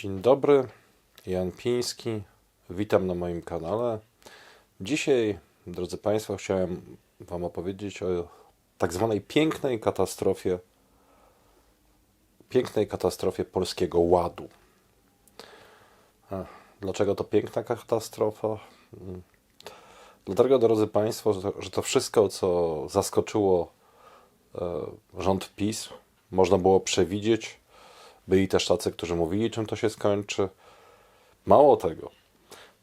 Dzień dobry, Jan Piński. Witam na moim kanale. Dzisiaj, drodzy Państwo, chciałem Wam opowiedzieć o tak zwanej pięknej katastrofie, pięknej katastrofie Polskiego Ładu. Dlaczego to piękna katastrofa? Mm. Dlatego, drodzy Państwo, że- że to wszystko, co zaskoczyło e, rząd PiS, można było przewidzieć. Byli też tacy, którzy mówili, czym to się skończy. Mało tego,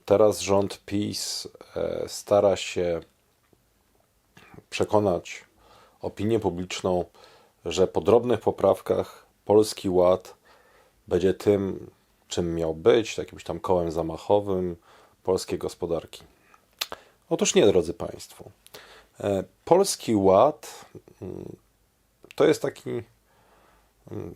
teraz rząd PiS e, stara się przekonać opinię publiczną, że po drobnych poprawkach Polski Ład będzie tym, czym miał być, jakimś tam kołem zamachowym polskiej gospodarki. Otóż nie, drodzy Państwo. E, Polski Ład mm, to jest taki, mm,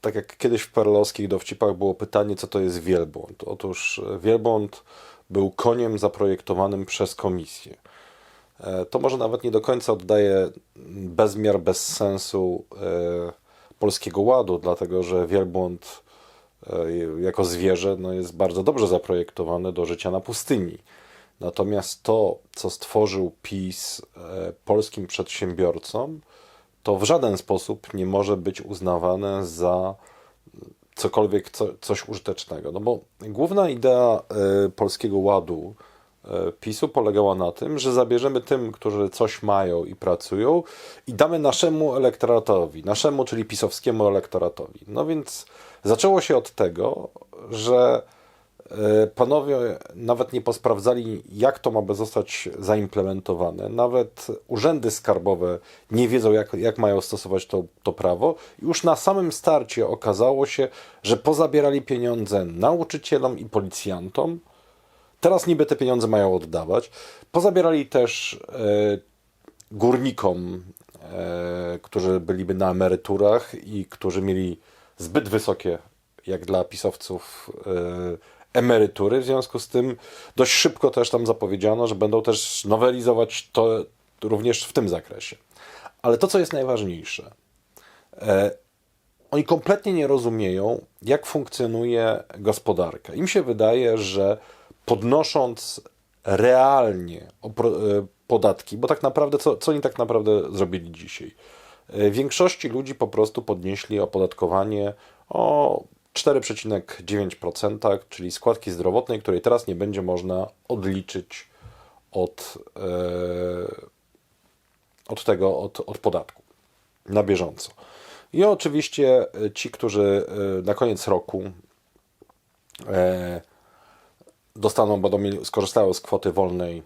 tak jak kiedyś w perlowskich dowcipach było pytanie, co to jest wielbłąd. Otóż e, wielbłąd był koniem zaprojektowanym przez komisję. E, To może nawet nie do końca oddaje bezmiar, bez sensu e, Polskiego Ładu, dlatego że wielbłąd jako zwierzę no, jest bardzo dobrze zaprojektowany do życia na pustyni. Natomiast to, co stworzył PiS polskim przedsiębiorcom, to w żaden sposób nie może być uznawane za cokolwiek, co, coś użytecznego. No bo główna idea e, Polskiego Ładu e, PiSu polegała na tym, że zabierzemy tym, którzy coś mają i pracują i damy naszemu elektoratowi, naszemu, czyli pisowskiemu elektoratowi. No więc zaczęło się od tego, że panowie nawet nie posprawdzali, jak to ma zostać zaimplementowane. Nawet urzędy skarbowe nie wiedzą, jak, jak mają stosować to, to prawo. Już na samym starcie okazało się, że pozabierali pieniądze nauczycielom i policjantom. Teraz niby te pieniądze mają oddawać. Pozabierali też e, górnikom, e, którzy byliby na emeryturach i którzy mieli zbyt wysokie, jak dla pisowców, e, emerytury. W związku z tym dość szybko też tam zapowiedziano, że będą też nowelizować to również w tym zakresie. Ale to, co jest najważniejsze, e, oni kompletnie nie rozumieją, jak funkcjonuje gospodarka. Im się wydaje, że podnosząc realnie e, podatki, bo tak naprawdę, co, co oni tak naprawdę zrobili dzisiaj? E, Większości ludzi po prostu podnieśli opodatkowanie o 4,9%, czyli składki zdrowotnej, której teraz nie będzie można odliczyć od, e, od tego, od, od podatku na bieżąco. I oczywiście e, ci, którzy e, na koniec roku dostaną, będą mieli, skorzystają z kwoty wolnej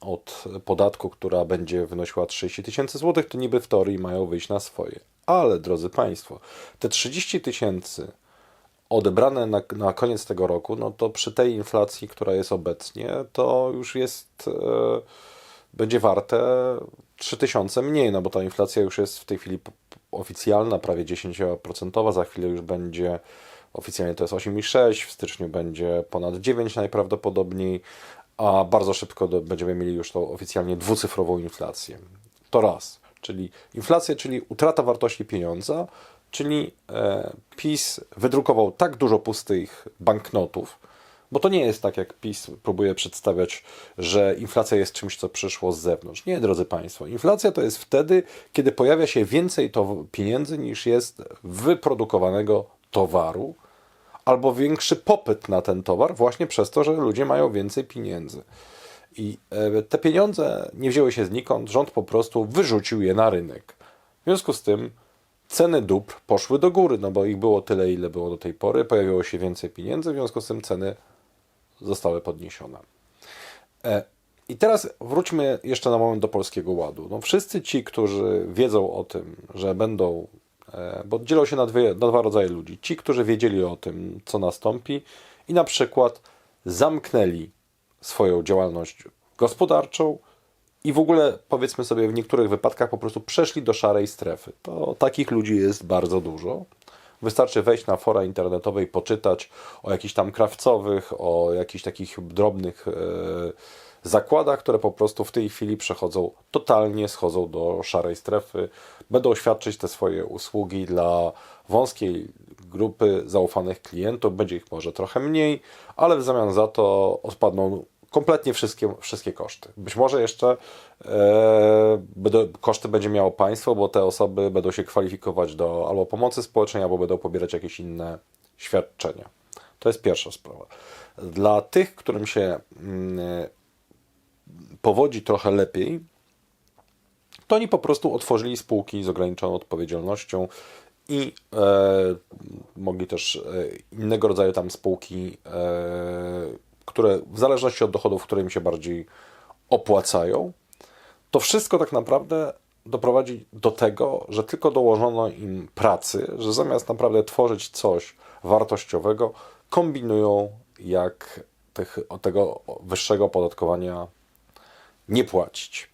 od podatku, która będzie wynosiła 30 tysięcy złotych, to niby w teorii mają wyjść na swoje. Ale, drodzy Państwo, te 30 tysięcy odebrane na, na koniec tego roku, no to przy tej inflacji, która jest obecnie, to już jest, e, będzie warte 3000 mniej, no bo ta inflacja już jest w tej chwili oficjalna, prawie 10%, za chwilę już będzie oficjalnie to jest 8,6, w styczniu będzie ponad 9 najprawdopodobniej, a bardzo szybko będziemy mieli już tą oficjalnie dwucyfrową inflację. To raz, czyli inflacja, czyli utrata wartości pieniądza, czyli e, PiS wydrukował tak dużo pustych banknotów, bo to nie jest tak, jak PiS próbuje przedstawiać, że inflacja jest czymś, co przyszło z zewnątrz. Nie, drodzy Państwo. Inflacja to jest wtedy, kiedy pojawia się więcej to pieniędzy niż jest wyprodukowanego towaru, albo większy popyt na ten towar, właśnie przez to, że ludzie mają więcej pieniędzy. I e, te pieniądze nie wzięły się znikąd, rząd po prostu wyrzucił je na rynek. W związku z tym ceny dóbr poszły do góry, no bo ich było tyle, ile było do tej pory, pojawiło się więcej pieniędzy, w związku z tym ceny zostały podniesione. E, I teraz wróćmy jeszcze na moment do Polskiego Ładu. No, wszyscy ci, którzy wiedzą o tym, że będą, e, bo dzielą się na, dwie, na dwa rodzaje ludzi. Ci, którzy wiedzieli o tym, co nastąpi i na przykład zamknęli swoją działalność gospodarczą i w ogóle, powiedzmy sobie, w niektórych wypadkach po prostu przeszli do szarej strefy. To takich ludzi jest bardzo dużo. Wystarczy wejść na fora internetowe i poczytać o jakichś tam krawcowych, o jakichś takich drobnych e, zakładach, które po prostu w tej chwili przechodzą, totalnie schodzą do szarej strefy. Będą świadczyć te swoje usługi dla wąskiej grupy zaufanych klientów, będzie ich może trochę mniej, ale w zamian za to odpadną kompletnie wszystkie, wszystkie koszty. Być może jeszcze e, koszty będzie miało państwo, bo te osoby będą się kwalifikować do albo pomocy społecznej, albo będą pobierać jakieś inne świadczenia. To jest pierwsza sprawa. Dla tych, którym się mm, powodzi trochę lepiej, to oni po prostu otworzyli spółki z ograniczoną odpowiedzialnością i e, mogli też e, innego rodzaju tam spółki, e, które w zależności od dochodów, które im się bardziej opłacają. To wszystko tak naprawdę doprowadzi do tego, że tylko dołożono im pracy, że zamiast naprawdę tworzyć coś wartościowego, kombinują, jak tych, tego wyższego opodatkowania nie płacić.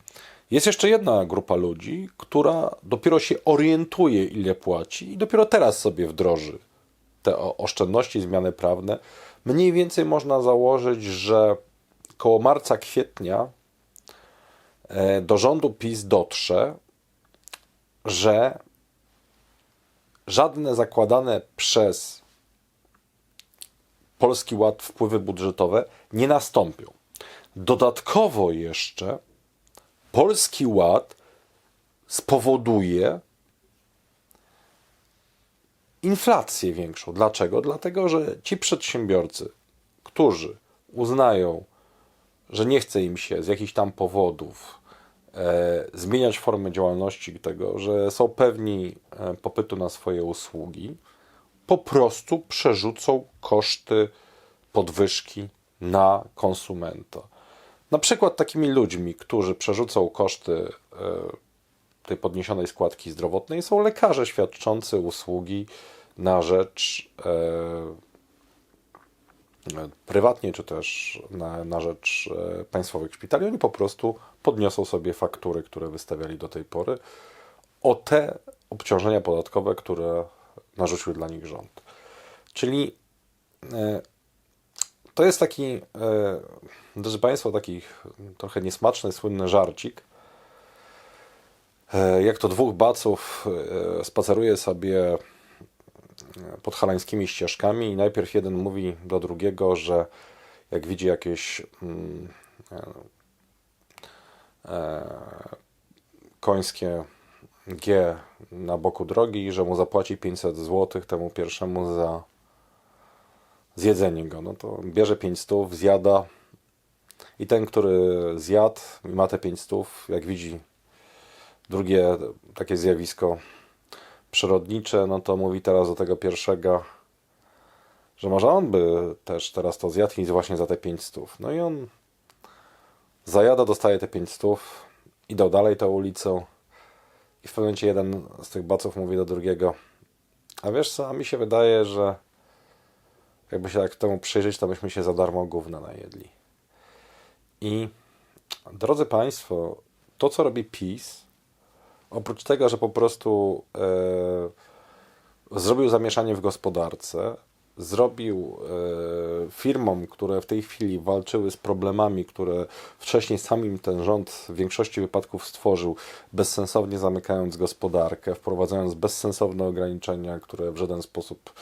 Jest jeszcze jedna grupa ludzi, która dopiero się orientuje, ile płaci, i dopiero teraz sobie wdroży te oszczędności, zmiany prawne. Mniej więcej można założyć, że koło marca, kwietnia e, do rządu PiS dotrze, że żadne zakładane przez Polski Ład wpływy budżetowe nie nastąpią. Dodatkowo jeszcze Polski Ład spowoduje inflację większą. Dlaczego? Dlatego, że ci przedsiębiorcy, którzy uznają, że nie chce im się z jakichś tam powodów e, zmieniać formy działalności tego, że są pewni e, popytu na swoje usługi, po prostu przerzucą koszty podwyżki na konsumenta. Na przykład takimi ludźmi, którzy przerzucą koszty e, tej podniesionej składki zdrowotnej, są lekarze świadczący usługi na rzecz e, prywatnie, czy też na, na rzecz e, państwowych szpitali. Oni po prostu podniosą sobie faktury, które wystawiali do tej pory, o te obciążenia podatkowe, które narzucił dla nich rząd. Czyli to jest taki, e, drodzy Państwo, taki trochę niesmaczny, słynny żarcik. E, jak to dwóch baców e, spaceruje sobie pod halańskimi ścieżkami i najpierw jeden mówi do drugiego, że jak widzi jakieś mm, końskie G na boku drogi, że mu zapłaci 500 zł temu pierwszemu za zjedzenie go. No to bierze 5 stów, zjada i ten, który zjadł i ma te 5 stów, jak widzi drugie takie zjawisko przyrodnicze, no to mówi teraz do tego pierwszego, że może on by też teraz to zjadł i właśnie za te 5 stów. No i on zajada, dostaje te 5 stów, idą dalej tą ulicą i w pewnym momencie jeden z tych baców mówi do drugiego, a wiesz co, a mi się wydaje, że jakby się tak temu przyjrzeć, to byśmy się za darmo gówna najedli. I drodzy Państwo, to co robi PiS, oprócz tego, że po prostu e, zrobił zamieszanie w gospodarce, zrobił e, firmom, które w tej chwili walczyły z problemami, które wcześniej samim ten rząd w większości wypadków stworzył, bezsensownie zamykając gospodarkę, wprowadzając bezsensowne ograniczenia, które w żaden sposób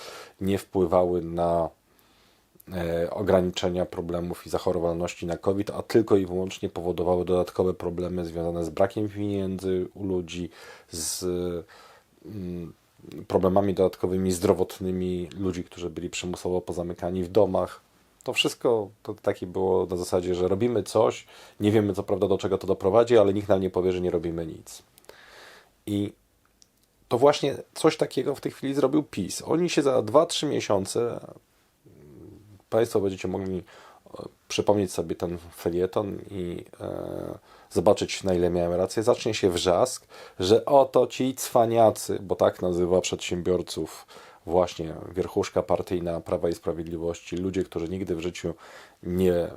nie wpływały na ograniczenia problemów i zachorowalności na COVID, a tylko i wyłącznie powodowały dodatkowe problemy związane z brakiem pieniędzy u ludzi, z mm, problemami dodatkowymi zdrowotnymi ludzi, którzy byli przymusowo pozamykani w domach. To wszystko to takie było na zasadzie, że robimy coś, nie wiemy co prawda do czego to doprowadzi, ale nikt nam nie powie, że nie robimy nic. I to właśnie coś takiego w tej chwili zrobił PiS. Oni się za 2-3 miesiące, Państwo będziecie mogli przypomnieć sobie ten felieton i e, zobaczyć, na ile miałem rację, zacznie się wrzask, że oto ci cwaniacy, bo tak nazywa przedsiębiorców właśnie wierchuszka partyjna Prawa i Sprawiedliwości, ludzie, którzy nigdy w życiu nie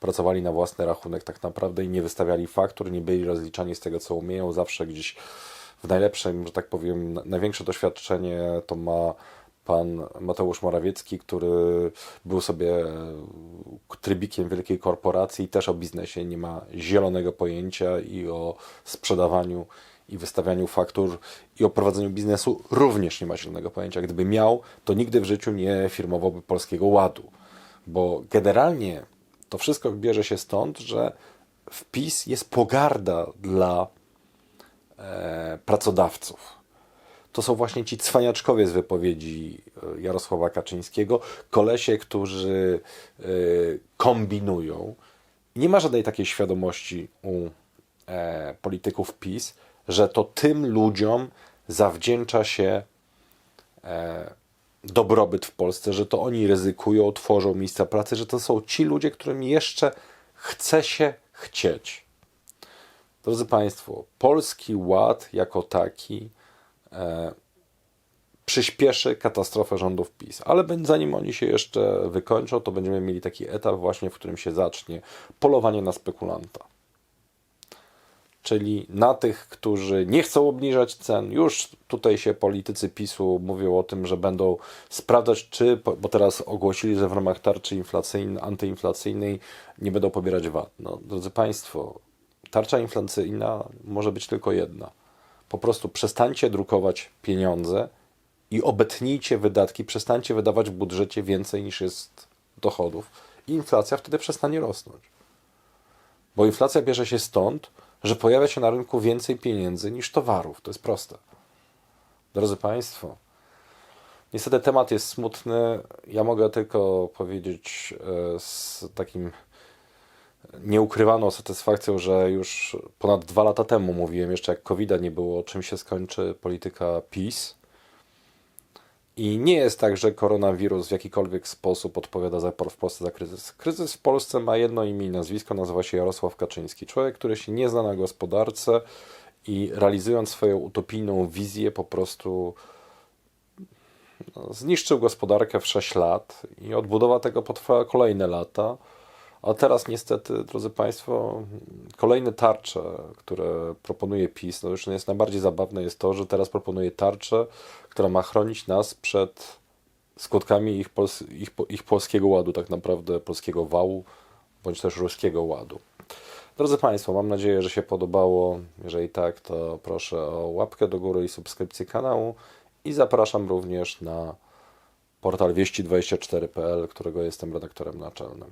pracowali na własny rachunek tak naprawdę i nie wystawiali faktur, nie byli rozliczani z tego, co umieją, zawsze gdzieś w najlepszym, że tak powiem, największe doświadczenie to ma pan Mateusz Morawiecki, który był sobie trybikiem wielkiej korporacji i też o biznesie nie ma zielonego pojęcia i o sprzedawaniu i wystawianiu faktur i o prowadzeniu biznesu również nie ma zielonego pojęcia. Gdyby miał, to nigdy w życiu nie firmowałby Polskiego Ładu. Bo generalnie to wszystko bierze się stąd, że wpis jest pogarda dla e, pracodawców. To są właśnie ci cwaniaczkowie z wypowiedzi e, Jarosława Kaczyńskiego, kolesie, którzy e, kombinują. Nie ma żadnej takiej świadomości u e, polityków PiS, że to tym ludziom zawdzięcza się dobrobyt w Polsce, że to oni ryzykują, tworzą miejsca pracy, że to są ci ludzie, którym jeszcze chce się chcieć. Drodzy Państwo, Polski Ład jako taki przyspieszy katastrofę rządów PiS. Ale zanim oni się jeszcze wykończą, to będziemy mieli taki etap właśnie, w którym się zacznie polowanie na spekulanta. Czyli na tych, którzy nie chcą obniżać cen. Już tutaj się politycy PiSu mówią o tym, że będą sprawdzać, czy, bo teraz ogłosili, że w ramach tarczy inflacyjnej, antyinflacyjnej nie będą pobierać VAT. No, drodzy Państwo, tarcza inflacyjna może być tylko jedna. Po prostu przestańcie drukować pieniądze i obetnijcie wydatki, przestańcie wydawać w budżecie więcej niż jest dochodów inflacja wtedy przestanie rosnąć. Bo inflacja bierze się stąd, że pojawia się na rynku więcej pieniędzy niż towarów. To jest proste. Drodzy Państwo, niestety temat jest smutny. Ja mogę tylko powiedzieć e, z takim nieukrywaną satysfakcją, że już ponad dwa lata temu mówiłem, jeszcze jak covid nie było, czym się skończy polityka PiS. I nie jest tak, że koronawirus w jakikolwiek sposób odpowiada za, w Polsce za kryzys. Kryzys w Polsce ma jedno imię i nazwisko, nazywa się Jarosław Kaczyński. Człowiek, który się nie zna na gospodarce i realizując swoją utopijną wizję po prostu no, zniszczył gospodarkę w 6 lat i odbudowa tego potrwała kolejne lata. A teraz niestety, drodzy Państwo, kolejne tarcze, które proponuje PiS, no już jest najbardziej zabawne jest to, że teraz proponuje tarczę, która ma chronić nas przed skutkami ich, pols- ich, ich polskiego ładu, tak naprawdę polskiego wału, bądź też ruskiego ładu. Drodzy Państwo, mam nadzieję, że się podobało. Jeżeli tak, to proszę o łapkę do góry i subskrypcję kanału i zapraszam również na portal wieści24.pl, którego jestem redaktorem naczelnym.